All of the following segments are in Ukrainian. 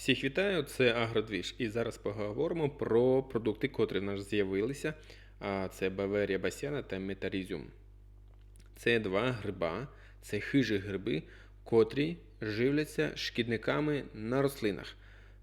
Всіх вітаю, це Агродвіж. І зараз поговоримо про продукти, котрі в нас з'явилися. Це Баверія Басяна та Метарізіум. Це два гриба, це хижі гриби, котрі живляться шкідниками на рослинах.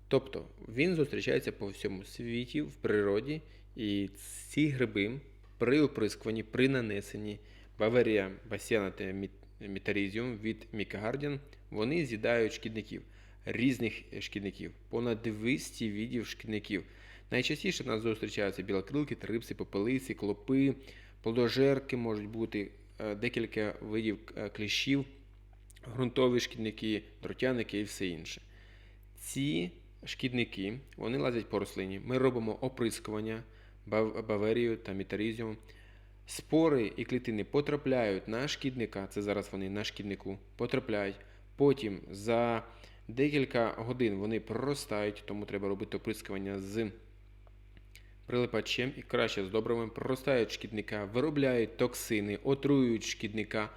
Тобто він зустрічається по всьому світі в природі, і ці гриби при оприскуванні, при нанесенні Баверія Басяна та Метарізіум від Мікагардіан, вони з'їдають шкідників різних шкідників, понад 200 видів шкідників. Найчастіше в нас зустрічаються білокрилки, трипси, попелиці, клопи, плодожерки можуть бути е, декілька видів е, кліщів, ґрунтові шкідники, дротяники і все інше. Ці шкідники вони лазять по рослині. Ми робимо оприскування бав- баверією та мітарізіумом. Спори і клітини потрапляють на шкідника, це зараз вони на шкіднику потрапляють. Потім за декілька годин вони проростають, тому треба робити оприскування з прилипачем і краще з добривом. Проростають шкідника, виробляють токсини, отруюють шкідника,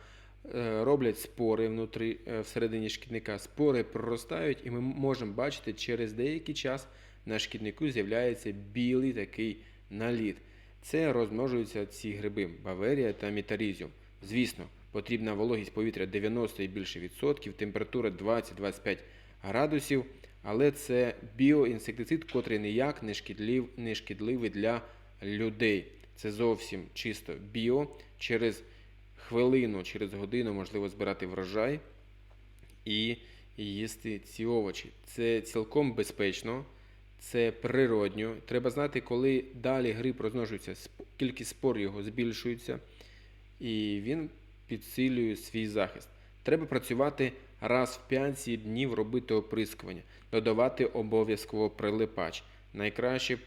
е, роблять спори внутрі, е, всередині шкідника. Спори проростають, і ми можемо бачити, через деякий час на шкіднику з'являється білий такий наліт. Це розмножуються ці гриби Баверія та Мітарізіум. Звісно, потрібна вологість повітря 90 і більше відсотків, температура 20-25 градусів, але це біоінсектицид, котрий ніяк не, шкідлив, не шкідливий для людей. Це зовсім чисто біо. Через хвилину, через годину можливо збирати врожай і їсти ці овочі. Це цілком безпечно, це природньо. Треба знати, коли далі гриб розмножується, кількість спор його збільшується, і він підсилює свій захист. Треба працювати раз в 5-7 днів робити оприскування, додавати обов'язково прилипач. Найкраще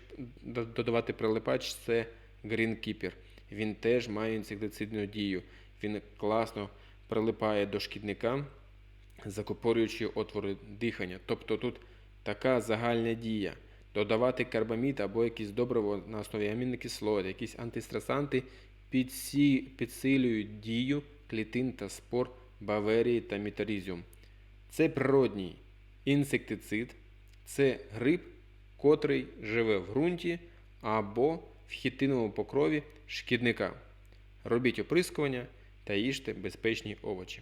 додавати прилипач це Greenkeeper. Він теж має інсектицидну дію. Він класно прилипає до шкідника, закупорюючи отвори дихання. Тобто тут така загальна дія. Додавати карбамід або якісь добриво на основі амінокислот, якісь антистресанти підсилюють дію клітин та спор баверії та мітарізіум. Це природній інсектицид, це гриб, котрий живе в ґрунті або в хітиновому покрові шкідника. Робіть оприскування та їжте безпечні овочі.